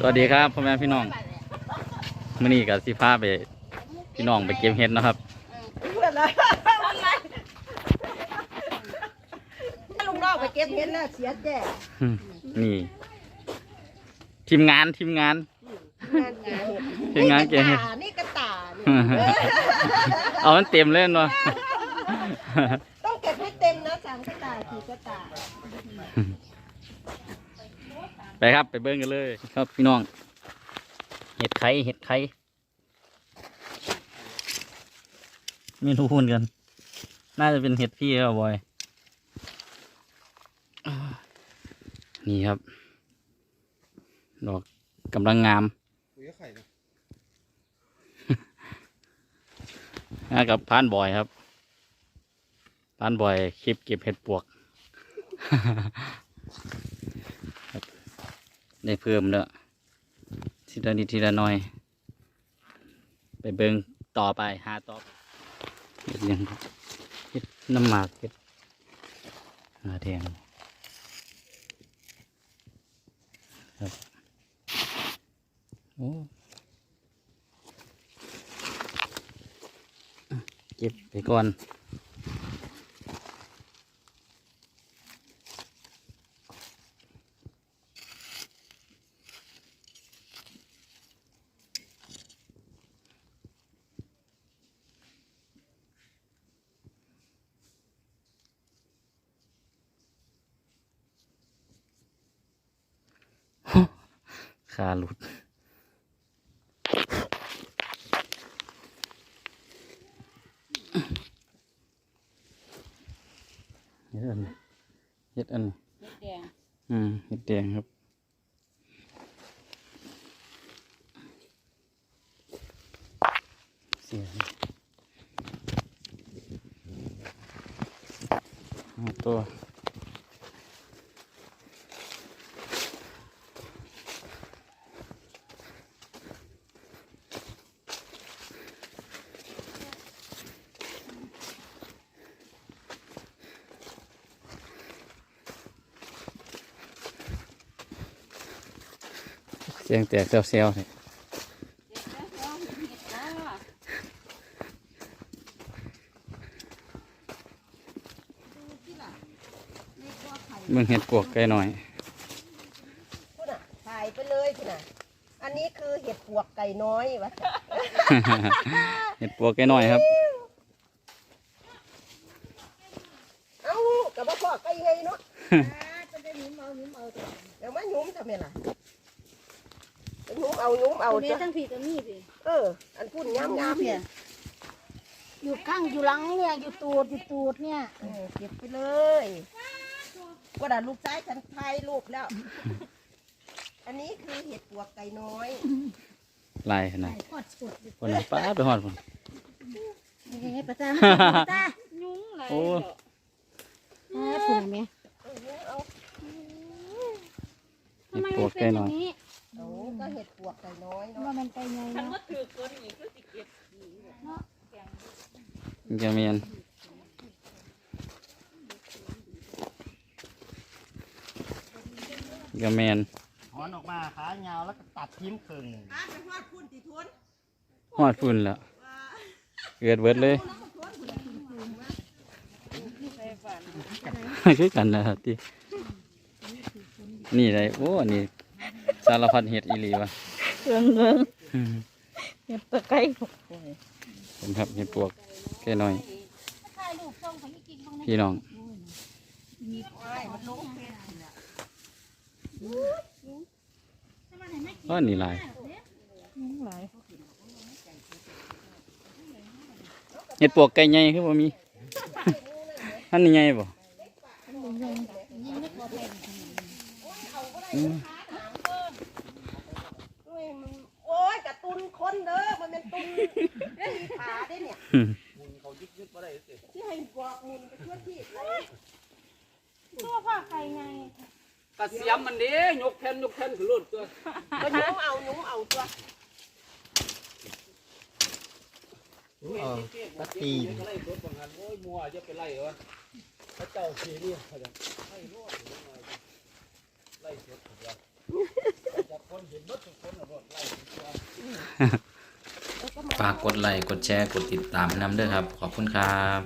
สวัสดีครับพ่อแม่พี่น้องมื่อนี้กับสิพาไป พี่น้องไปเก็บเห็ดนะครับเพื่อนละลุงน้องไปเก็บเห็ดแล้วเสียแจ้นี่ ทีมงานทีมงานงานงานทีมงานเก็บเห็ดนี่กระตานี่เอามันเต็มเล่นวะ ต้องเก็บให้เต็มนะสามกระตาสี่กระตา ไปครับไปเบิ้งกันเลย ครับพี่น้อง เห็ดไข่เห็ดไข่ไม่รู้เหมือนกัน น่าจะเป็นเห็ดพี่ครับบอย นี่ครับ ดอกกำลังงามคุยกับไข่นะนะกับพานบอยครับพานบอยคลิปเก็บเห็ดปวกครับ ได้เพิ่มแล้วทีละนิดทีละน้อย ไปเบิงต่อไปหาต่อปเห็ดยังเห็ดน้ำหมากเห็ดหาแดงครับโอ้เก็บไปก่อน ขาหลุด เฮ็ดอันนี้เฮ็ดอันนี้อืมเฮ็ดแดงครับเสียห้าตัว สียงแตกเซลๆเนี่ยมึงเห็ดปวกไก่หน่อยคุณอะถ่ายไปเลยคุณอะอันนี้คือเห็ดปวกไก่น้อยวะเห็ดปวกไก่หน่อยครับ เอ้ากับว่าพ่อไก่ไงเนาะจะได้หยุมเอาหยุมเอาเดี๋ยวมาหยุมทำไมล่ะไปห ยุมเอาหยุมเอาเอาเนี้จ้ะทั้งผีตัวนี้สิเออ อันพูดงามงามๆเนี่ยอยู่ข้างอยู่หลังเนี่ยอยู่ตูดอยู่ตูดเนี่ยเออเก็บไปเลยว่าด่าลูกซ้ายฉันถ่ายรูปแล้ว อันนี้คือเห็ดปวกไก่น้อยลายขนาดทอดสุดคนน่ะป้าดไปหอดคนเฮ้ยประจำจ้าโอ้ แม่ผุ่นไหม เออเอา เห็ดปวกไก่หน่อย นี้ เอาก็เห็ดปวกไก่ น้อยว่าเนาะมันไปไงเนาะมันจะเมียนก็แมนถอนออกมาขายาวแล้วก็ตัดทิ้งครึ่งหนึ่งอะไปฮอดพุ่นติทุนหอดฝุ่นแล้วเกิดเบิดเลยคือกันนะครับที่นี่เลยโอ้อันนี่สารพัดเห็ดอีหลีวะ เงิงเงิงเห็ดตัวไก่ผมครับเห็ดปวกแค่น้อยถ่ายรูปส่งไปให้กินบ้างนะพี่น้องว้ายมันลงเพชรน่ะก็นี่ลายหลายเห็ดปวกไก่ใหญ่คือบ่มีท่านนี่ใหญ่บ่อืม โอ้ยมันโอ้ยกระตุนคนเด้อมันเป็นตุนสีขาได้เนี่ย มุนเขายึดยึดมาได้สิ ที่ให้บอกมุนไปช่วยที่เลยตัวผ้าไก่ไงกระเสียมมันเด้ยกแผ่นยกแผ่นขึ้นรถตัวก็หยุมเอาหยุมเอาตัวเออตัดตีนก็ไล่รถบางหันโอ้ยมัวจะไปไล่วะพระเจ้าขี่นี่เขาจะไล่รถไล่รถไล่รถ ฝากกดไลค์กดแชร์กดติดตามให้นำเด้อครับ ขอบคุณครับ